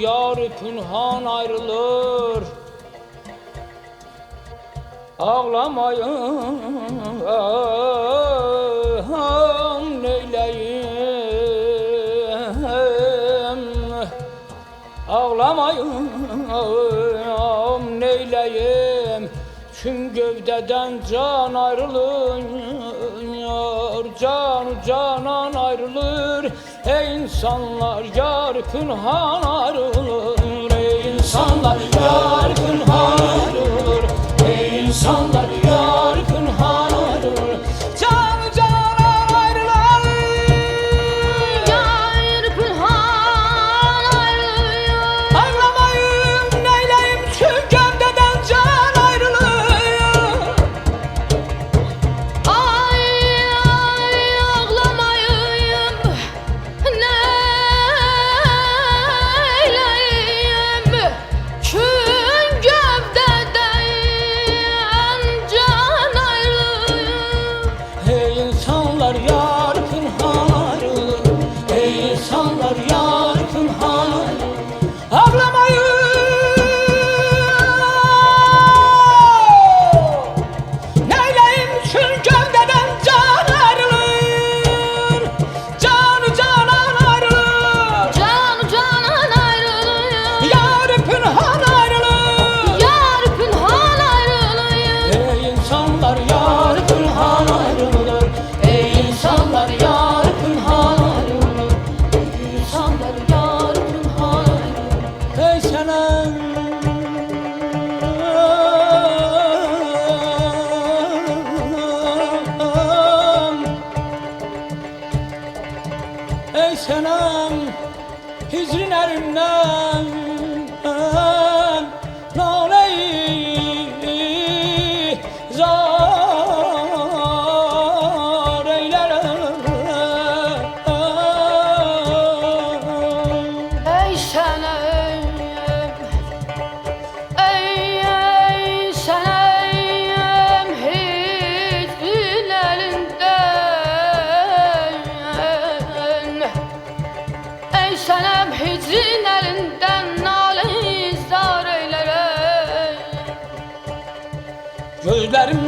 yar-ı pünhan ayrılır. Ağlamayın neyleyim? Ağlamayın neyleyim? Tüm gövdeden can ayrılır Can canan ayrılır. Ey insanlar yar pınhan arılır Ey insanlar yar pınhan arılır Ey insanlar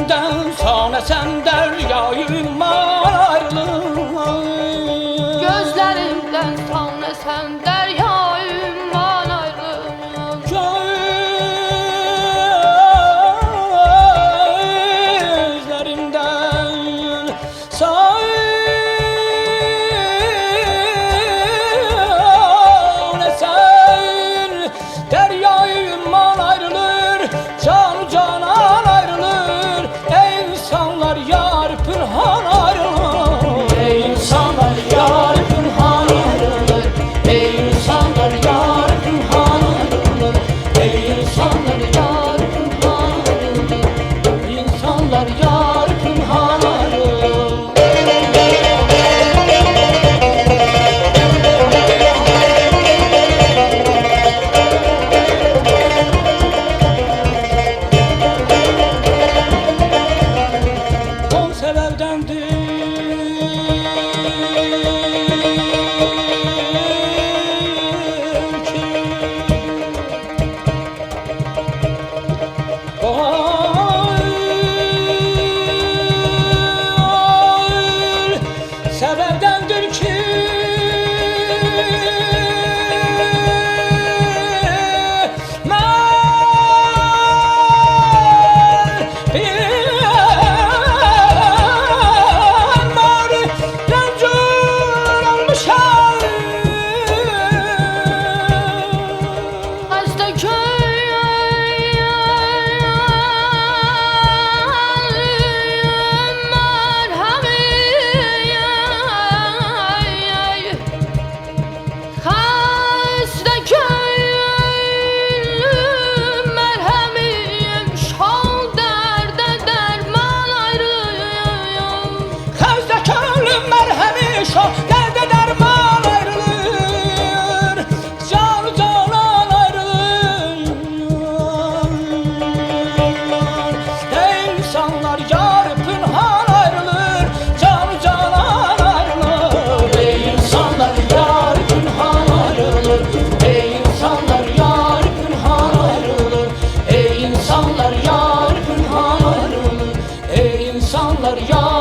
Senden sonra sen deryayım ayrılık insanlar yar